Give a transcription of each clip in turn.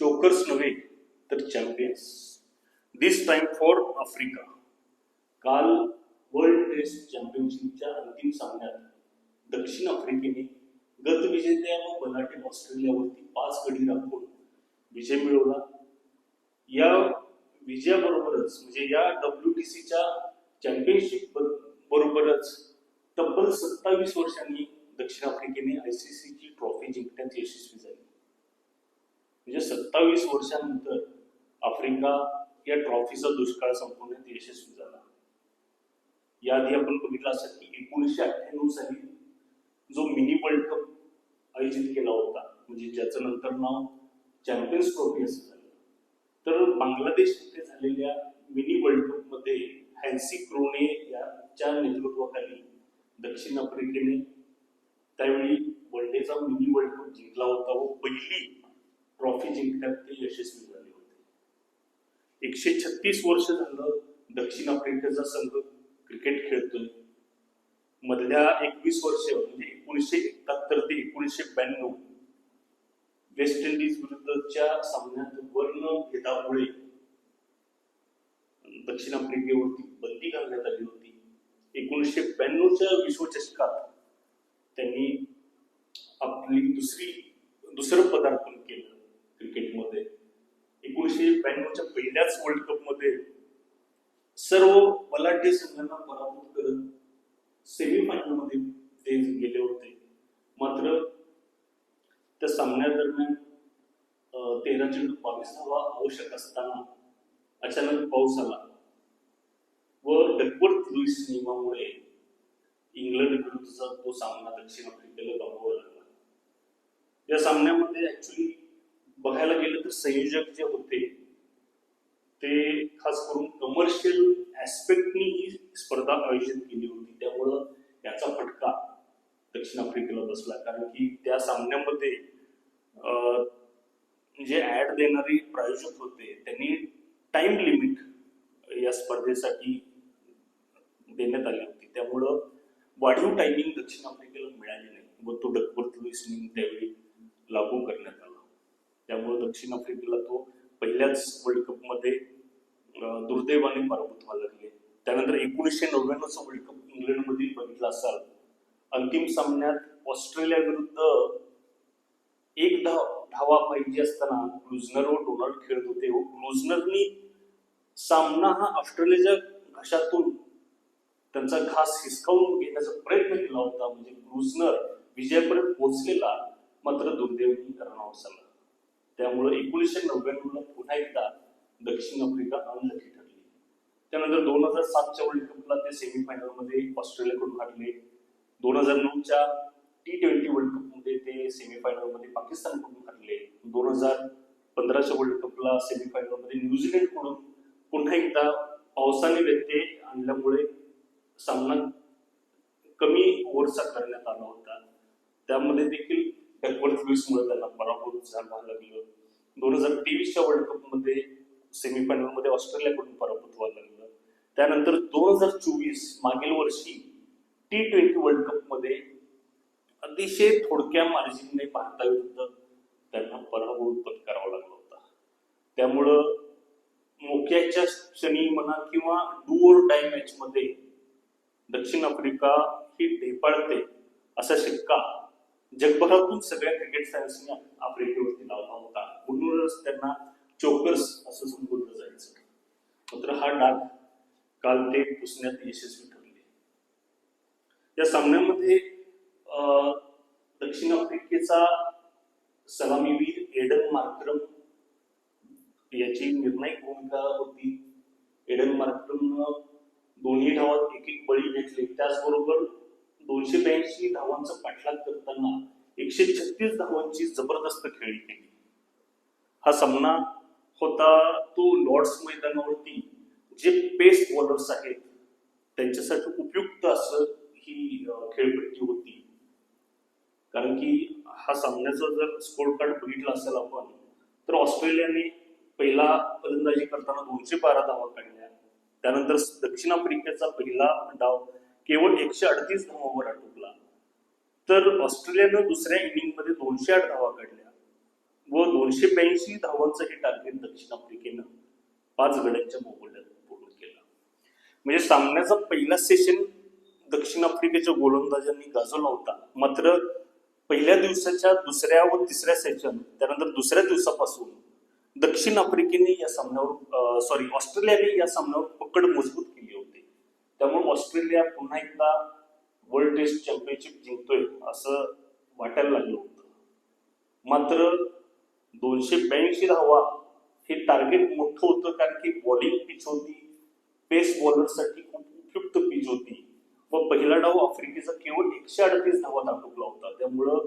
Chokers नव्हे तर champions this time for Africa काल वर्ल्ड टेस्ट चॅम्पियनशिपच्या अंतिम सामन्यात दक्षिण आफ्रिकेने गतविजेत्या व बनाटे ऑस्ट्रेलियावरती पाच गडी राखून विजय मिळवला. या विजयाबरोबरच म्हणजे या डब्ल्यू टी सीच्या चॅम्पियनशिप बरोबरच तब्बल सत्तावीस वर्षांनी दक्षिण आफ्रिकेने आय सी सीची ट्रॉफी जिंकण्यात यशस्वी सत्तावीस वर्षानंतर आफ्रिका या ट्रॉफीचा दुष्काळ संपवण्यात यशस्वी झाला. याआधी आपण बघितलं असं की एकोणीसशे अठ्ठ्याण्णव साली जो मिनी वर्ल्ड कप आयोजित केला होता म्हणजे ज्याचं नंतर नाव चॅम्पियन्स ट्रॉफी असं झालं. तर बांगलादेश येथे झालेल्या मिनी वर्ल्ड कपमध्ये हॅन्सी क्रोने याच्या नेतृत्वाखाली दक्षिण आफ्रिकेने त्यावेळी वर्ल्डेचा डेचा मिनी वर्ल्ड कप जिंकला होता व पहिली ट्रॉफी जिंकण्यात ते यशस्वी झाले होते. एकशे छत्तीस वर्ष झालं दक्षिण आफ्रिकेचा संघ क्रिकेट खेळतोय. मधल्या एकवीस वर्ष म्हणजे एकोणीसशे एकाहत्तर ते एकोणीसशे ब्याण्णव वेस्ट इंडिज विरुद्धच्या सामन्यात वर्ण भेदामुळे दक्षिण आफ्रिकेवरती बंदी घालण्यात आली होती. एकोणीसशे ब्याण्णवच्या विश्वचषकात त्यांनी आपली दुसरी दुसरं पदार्पण क्रिकेटमध्ये. एकोणीसशे ब्याण्णवच्या पहिल्याच वर्ल्ड कपमध्ये सर्व बलाढ्य संघांना पराभूत करत सेमीफायनलमध्ये ते गेले होते. मात्र त्या सामन्यादरम्यान दरम्यान तेरा चेंडू बावीस धावा आवश्यक असताना अचानक पाऊस आला व डकवर्थ लुईस नियमामुळे इंग्लंड विरुद्धचा तो सामना दक्षिण आफ्रिकेला गमवावा लागला या सामन्यामध्ये ऍक्च्युली बघायला गेलं तर संयोजक जे होते ते खास करून कमर्शियल ऍस्पेक्टनी ही स्पर्धा आयोजित केली होती. त्यामुळं याचा फटका दक्षिण आफ्रिकेला बसला. कारण की त्या सामन्यामध्ये जे ऍड देणारे प्रायोजक होते त्यांनी टाइम लिमिट या स्पर्धेसाठी देण्यात आली होती. त्यामुळं वाढीव टायमिंग दक्षिण आफ्रिकेला मिळाली नाही. व तो डकवर्थ लुईसनी त्यावेळी लागू करण्यात आला. त्यामुळे दक्षिण आफ्रिकेला तो पहिल्याच वर्ल्ड कपमध्ये दुर्दैवाने पराभूत व्हायला लागले. त्यानंतर एकोणीसशे नव्याण्णवचा वर्ल्ड कप इंग्लंडमधील बघितला असाल अंतिम सामन्यात ऑस्ट्रेलिया विरुद्ध एक धाव धावा पाहिजे असताना क्लुजनर व डोनाल्ड खेळत होते. व क्लुजनरनी सामना हा ऑस्ट्रेलियाच्या घशातून त्यांचा घास हिसकावून घेण्याचा प्रयत्न केला होता. म्हणजे क्लुजनर विजयापर्यंत पोहोचलेला मात्र दुर्दैवी रनआउट झाला त्यामुळे एकोणीसशे नव्याण्णवला पुन्हा एकदा दक्षिण आफ्रिका अनलकी ठरली. त्यानंतर दोन हजार सातच्या वर्ल्ड कपला ते सेमीफायनलमध्ये ऑस्ट्रेलियाकडून हरले. दोन हजार नऊच्या टी ट्वेंटी वर्ल्ड कपमध्ये ते सेमीफायनलमध्ये पाकिस्तानकडून हरले. दोन हजार पंधराच्या वर्ल्ड कपला सेमीफायनलमध्ये न्यूझीलंडकडून पुन्हा एकदा पावसाने व्यत्यय आणल्यामुळे सामना कमी ओव्हरचा करण्यात आला होता. त्यामध्ये देखील बॅकवर्थ लुईसमुळे त्यांना पराभूत झाला लागलं. दोन हजार तेवीसच्या वर्ल्ड कपमध्ये सेमीफायनलमध्ये ऑस्ट्रेलियाकडून पराभूत व्हायला लागलं. त्यानंतर दोन हजार चोवीस मागील वर्षी टी ट्वेंटी वर्ल्ड कपमध्ये अतिशय थोडक्या मार्जिनने भारताविरुद्ध त्यांना पराभूत पत्करावा लागला होता. त्यामुळं मोक्याच्या क्षणी म्हणा किंवा डू और डाय मॅच मध्ये दक्षिण आफ्रिका ही ढेपाळते असा शिक्का जगभरातून सगळ्या क्रिकेट फॅन्सनी आफ्रिकेवरती लावला होता. म्हणूनच त्यांना चोकर्स असं संबोधलं जायचं. मात्र हा डाग काल ते पुसण्यात यशस्वी ठरले. या सामन्यामध्ये अं, दक्षिण आफ्रिकेचा सलामीवीर एडन मार्क्रम याची निर्णायक भूमिका होती. एडन मार्क्रमनं दोन्ही धावात एक एक बळी घेतले. त्याचबरोबर दोनशे ब्याऐंशी धावांचा पाठलाग करताना एकशे छत्तीस धावांची जबरदस्त खेळी केली. हा सामना होता तो लॉर्ड्स मैदानावरती जे पेस्ट बॉलर्स आहेत त्यांच्यासाठी उपयुक्त असं ही खेळपट्टी होती. कारण की हा सामन्याचा जर स्कोर कार्ड बघितला असेल आपण तर ऑस्ट्रेलियाने पहिला फलंदाजी करताना दोनशे बारा धावा काढल्या. त्यानंतर दक्षिण आफ्रिकेचा पहिला डाव केवळ एकशे अडतीस धावांवर आटोपला तर ऑस्ट्रेलियानं दुसऱ्या इनिंगमध्ये दोनशे आठ धावा काढल्या व दोनशे ब्याऐंशी धावांचं हे टार्गेट दक्षिण आफ्रिकेनं पाच गड्यांच्या मोबदल्यात पूर्ण केलं. म्हणजे सामन्याचा पहिला सेशन दक्षिण आफ्रिकेच्या गोलंदाजांनी गाजवला होता. मात्र पहिल्या दिवसाच्या दुसऱ्या व तिसऱ्या सेशन त्यानंतर दुसऱ्या दिवसापासून दक्षिण आफ्रिकेने या सामन्यावर सॉरी ऑस्ट्रेलियाने या सामन्यावर पकड मजबूत केली. त्यामुळे ऑस्ट्रेलिया पुन्हा एकदा वर्ल्ड टेस्ट चॅम्पियनशिप जिंकतोय असं वाटायला लागलं होतं. मात्र दोनशे ब्याऐंशी धावा हे टार्गेट मोठं होतं कारण की बॉलिंग पिच होती पेस बॉलरसाठी खूप उपयुक्त पिच होती. व पहिला डाव आफ्रिकेचा केवळ एकशे अडतीस धावा दाखवला होता. त्यामुळं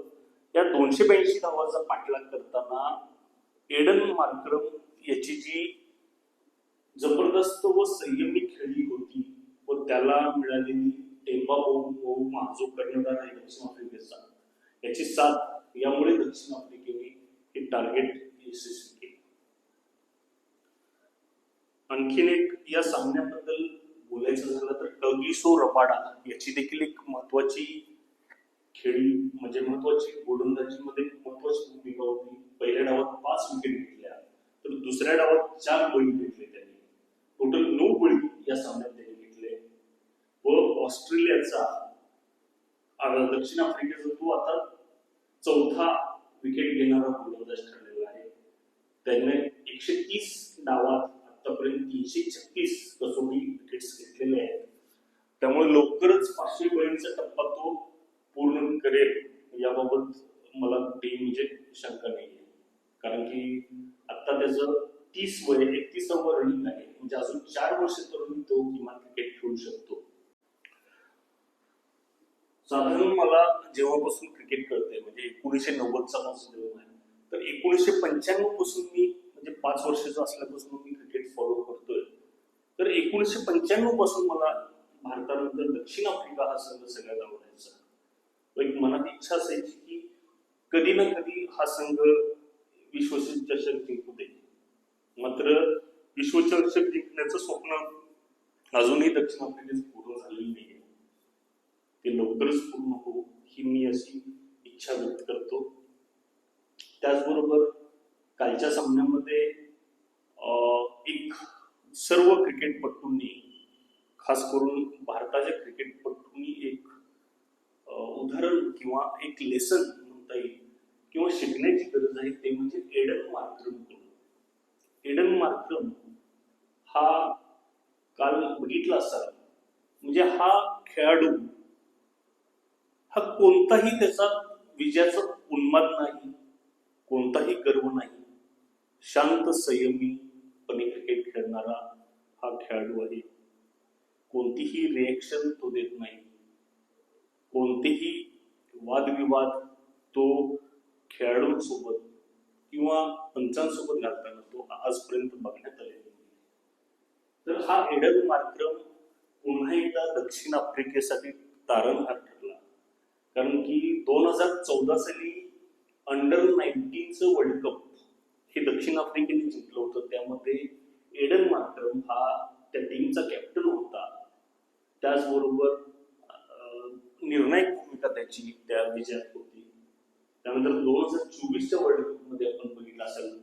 या दोनशे ब्याऐंशी धावाचा पाठलाग करताना एडन मार्क्रम याची जी जबरदस्त व संयमी खेळी होती व त्याला मिळालेली टेंबा बहु महाजो कर्णधार आहे दक्षिण आफ्रिकेचा. याची साथ यामुळे दक्षिण आफ्रिकेने हे टार्गेट यशस्वी केले. आणखीन एक या सामन्याबद्दल बोलायचं झालं तर टगिसो रबाडा याची देखील एक महत्वाची खेळी म्हणजे महत्वाची गोलंदाजीमध्ये महत्वाची भूमिका होती. पहिल्या डावात पाच विकेट घेतल्या तर दुसऱ्या डावात चार बळी घेतले त्यांनी. टोटल नऊ बळी या सामन्यात व ऑस्ट्रेलियाचा दक्षिण आफ्रिकेचा तो आता चौथा विकेट घेणारा गोलंदाज ठरलेला आहे. त्याने एकशे तीस डावात आतापर्यंत तीनशे छत्तीस कसोटी विकेट्स घेतलेले आहेत. त्यामुळे लवकरच पाचशे पर्यंतचा टप्पा तो पूर्ण करेल. याबाबत मला कुठेही म्हणजे शंका नाही आहे. कारण की आता त्याचं तीस वय एकतीसावं रनिंग आहे. म्हणजे अजून चार वर्ष तरुण तो किमान क्रिकेट खेळू शकतो. साधारण मला जेव्हापासून क्रिकेट कळते म्हणजे एकोणीसशे नव्वदचा माझा जन्म आहे तर एकोणीसशे पंच्याण्णवपासून मी म्हणजे पाच वर्षाचा असल्यापासून मी क्रिकेट फॉलो करतोय. तर एकोणीसशे पंच्याण्णवपासून मला भारतानंतर दक्षिण आफ्रिका हा संघ सगळ्यात आवडायचा. एक मनात इच्छा असायची की कधी ना कधी हा संघ विश्वचषक जिंकू दे. मात्र विश्वचषक जिंकण्याचं स्वप्न अजूनही दक्षिण आफ्रिकेत पूर्ण झालेलं नाही ते लवकरच पूर्ण हो ही मी अशी इच्छा व्यक्त करतो. त्याचबरोबर कालच्या सामन्यामध्ये एक सर्व क्रिकेटपटूंनी खास करून भारताच्या क्रिकेटपटूंनी एक उदाहरण किंवा एक लेसन म्हणता येईल किंवा शिकण्याची गरज आहे ते म्हणजे एडन मार्क्रम एडन मार्क्रम हा काल बघितला असाल. म्हणजे हा खेळाडू हा कोणताही त्याचा विजयाचा उन्माद नाही कोणताही गर्व नाही. शांत संयमीपणे क्रिकेट खेळणारा हा खेळाडू आहे. कोणतीही रिएक्शन तो देत नाही. कोणतेही वादविवाद तो खेळाडूंसोबत किंवा पंचांसोबत घालताना तो आजपर्यंत बघण्यात आलेला तर हा एडन मार्क्रम पुन्हा एकदा दक्षिण आफ्रिकेसाठी तारणहार ठरला कारण की दोन हजार चौदा साली अंडर नाईन्टीनचं वर्ल्ड कप हे दक्षिण आफ्रिकेने जिंकलं होतं. त्यामध्ये एडन मार्क्रम हा त्या टीमचा कॅप्टन होता. त्याचबरोबर निर्णायक भूमिका त्याची त्या विजयात होती. त्यानंतर दोन हजार चोवीसच्या वर्ल्ड कपमध्ये आपण बघितलं असेल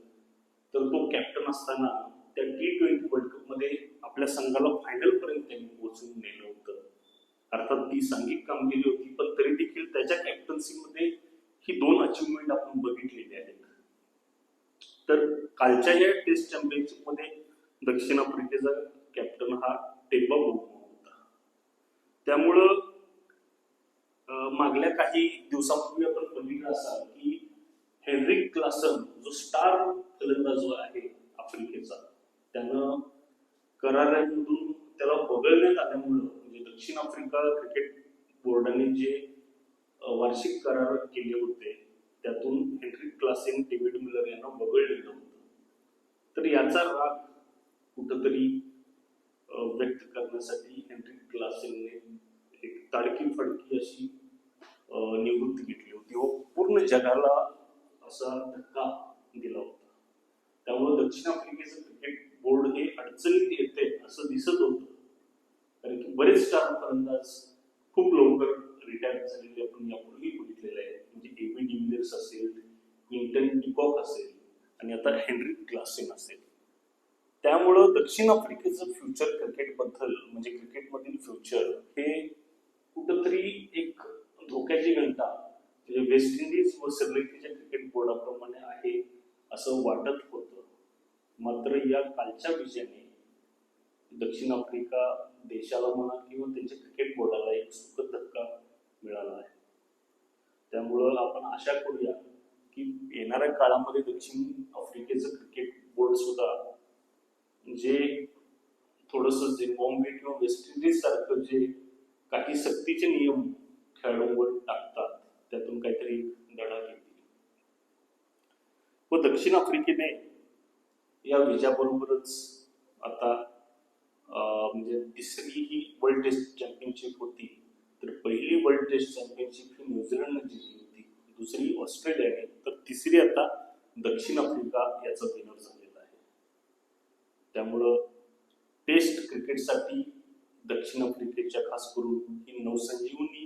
तर तो कॅप्टन असताना त्या टी ट्वेंटी वर्ल्ड कपमध्ये आपल्या संघाला फायनल पर्यंत त्यांनी पोहोचवून नेलं. होतं अर्थात ती सांघिक कामगिरी होती पण तरी देखील त्याच्या कॅप्टन्सीमध्ये ही दोन अचिव्हमेंट आपण बघितलेली आहेत. तर कालच्या या टेस्ट चॅम्पियनशिपमध्ये दक्षिण आफ्रिकेचा कॅप्टन हा टेबा बोमा होता. त्यामुळं मागल्या काही दिवसापूर्वी आपण बघितलं असाल की हेनरिक क्लासन जो स्टार फलंदाज जो आहे आफ्रिकेचा त्यानं करारामधून त्याला वगळण्यात आल्यामुळं दक्षिण आफ्रिका क्रिकेट बोर्डाने जे वार्षिक करार केले होते त्यातून हेनरिक क्लासेन डेव्हिड मिलर यांना वगळलेलं होतं. तर याचा राग कुठंतरी व्यक्त करण्यासाठी हेनरिक क्लासेनने एक ताडकी फडकी अशी निवृत्ती घेतली होती. व पूर्ण जगाला असा धक्का दिला होता. त्यामुळे दक्षिण आफ्रिकेचं क्रिकेट बोर्ड हे अडचणीत येते असं दिसत होतं. कारण की बरेच स्टार फलंदाज खूप लवकर रिटायर झालेले आपण यापूर्वी बघितलेले आहे. म्हणजे एबी डिव्हिलियर्स असेल क्विंटन डिकॉक असेल आणि आता हेनरी क्लासेन असेल. त्यामुळं दक्षिण आफ्रिकेचं फ्युचर क्रिकेटबद्दल म्हणजे क्रिकेटमधील फ्युचर हे कुठंतरी एक धोक्याची घंटा. म्हणजे वेस्ट इंडिज व श्रीलंकेच्या क्रिकेट बोर्डाप्रमाणे आहे असं वाटत होतं. मात्र या कालच्या विजयाने दक्षिण आफ्रिका देशाला म्हणा किंवा त्यांच्या क्रिकेट बोर्डाला एक सुखद धक्का मिळाला आहे. त्यामुळं आपण आशा करूया की येणाऱ्या काळामध्ये दक्षिण आफ्रिकेचं क्रिकेट बोर्ड सुद्धा जे थोडस बॉम्बे किंवा वेस्ट इंडिज सारखं जे काही सक्तीचे नियम खेळाडूंवर टाकतात त्यातून काहीतरी एक धडा घेतील. व दक्षिण आफ्रिकेने या विजयाबरोबरच आता म्हणजे तिसरी ही वर्ल्ड टेस्ट चॅम्पियनशिप होती. तर पहिली वर्ल्ड टेस्ट चॅम्पियनशिप ही न्यूझीलंडने जिंकली होती. दुसरी ऑस्ट्रेलियाने तर तिसरी आता दक्षिण आफ्रिका याचा विनर झालेला आहे. त्यामुळं टेस्ट क्रिकेटसाठी दक्षिण आफ्रिकेच्या खास करून ही नवसंजीवनी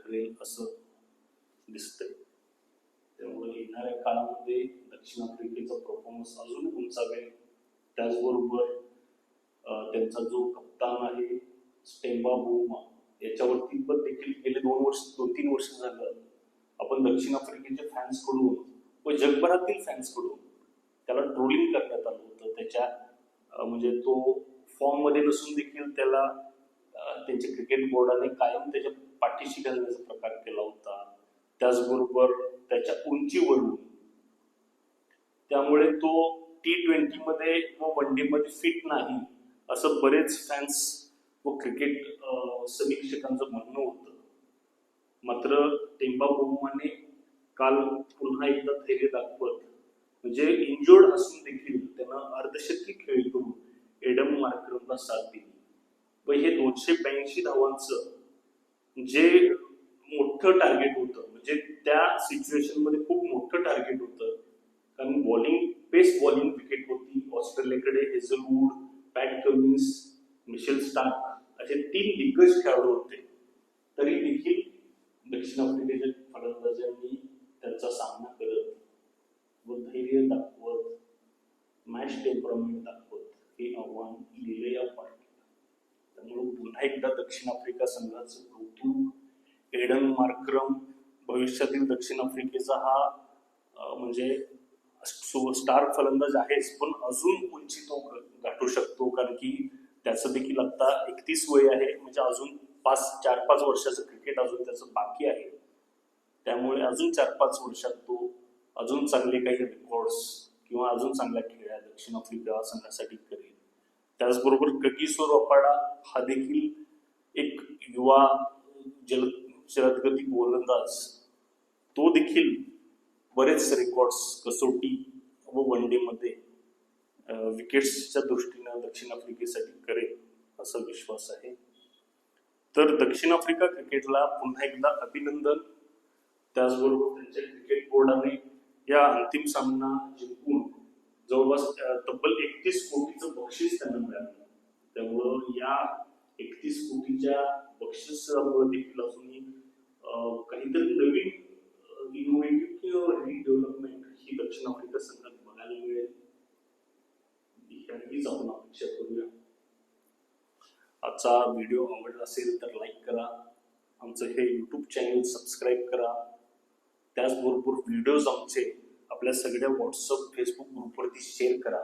ठरेल असं दिसतंय. त्यामुळे येणाऱ्या काळामध्ये दक्षिण आफ्रिकेचा परफॉर्मन्स अजून उंचावेल. त्याचबरोबर त्यांचा जो कप्तान आहे स्टेम्बा बोमा याच्यावरती पण देखील गेले दोन वर्ष दोन तीन वर्ष झालं. आपण दक्षिण आफ्रिकेच्या फॅन्सकडून व जगभरातील फॅन्सकडून त्याला ट्रोलिंग करण्यात आलं होतं. त्याच्या म्हणजे तो फॉर्ममध्ये नसून देखील त्याला त्यांच्या क्रिकेट बोर्डाने कायम त्याच्या पाठीशी घालण्याचा प्रकार केला होता. त्याचबरोबर त्याच्या उंचीवरून. त्यामुळे तो टी ट्वेंटीमध्ये व वन डे मध्ये फिट नाही. असं बरेच फॅन्स व क्रिकेट समीक्षकांचं म्हणणं होतं. मात्र टेंबा काल पुन्हा एकदा धैर्य दाखवत म्हणजे इंजोर्ड असून देखील त्यानं अर्धशतकी खेळी करून एडम मार्क्रमला साथ दिली. व हे दोनशे ब्याऐंशी धावांचं जे मोठं टार्गेट होतं म्हणजे त्या सिच्युएशनमध्ये खूप मोठं टार्गेट होतं. कारण बॉलिंग पेस बॉलिंग क्रिकेट होती. ऑस्ट्रेलियाकडे Hazlewood Pat Cummins Mitchell Starc असे तीन दिग्गज खेळाडू होते. तरी देखील दक्षिण आफ्रिकेच्या फलंदाजांनी त्यांचा सामना करत व धैर्य दाखवत मॅच टेम्परमेंट दाखवत हे आव्हान लिहिले या पार्टीला. त्यामुळे पुन्हा एकदा दक्षिण आफ्रिका संघाचं कौतुक एडन मार्क्रम भविष्यातील दक्षिण आफ्रिकेचा हा म्हणजे सो स्टार फलंदाज आहेच पण अजून उंची तो गाठू शकतो कारण की त्याचं देखील आता एकतीस वय आहे. म्हणजे अजून पाच चार पाच वर्षाचं क्रिकेट अजून त्याचं बाकी आहे. त्यामुळे अजून चार पाच वर्षात तो अजून चांगले काही रेकॉर्ड्स किंवा अजून चांगल्या खेळ्या दक्षिण आफ्रिका संघासाठी करेल. त्याचबरोबर कगिसो अपाडा हा देखील एक युवा जल जलदगती गोलंदाज. तो देखील बरेच रेकॉर्ड्स कसोटी व वन डे मध्ये विकेट्सच्या दृष्टीनं दक्षिण आफ्रिकेसाठी करेल असा विश्वास आहे. तर दक्षिण आफ्रिका क्रिकेटला पुन्हा एकदा अभिनंदन. त्याचबरोबर त्यांच्या क्रिकेट बोर्डाने या अंतिम सामना जिंकून जवळपास तब्बल एकतीस कोटीचं बक्षीस त्यांना मिळालं. त्यामुळं या एकतीस कोटीच्या बक्षिसामुळे देखील अजूनही काहीतरी नवीन इनोव्हेटिव्ह किंवा रिडेव्हलपमेंट ही दक्षिण आफ्रिका संघात बघायला मिळेल हीच आपण अपेक्षा करूया आजचा व्हिडिओ आवडला असेल तर लाईक करा. आमचं हे यूट्यूब चॅनल सबस्क्राईब करा. त्याचबरोबर व्हिडिओज आमचे आपल्या सगळ्या व्हॉट्सअप फेसबुक ग्रुपवरती शेअर करा.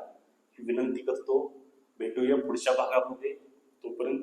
ही विनंती करतो. भेटूया पुढच्या भागामध्ये. तोपर्यंत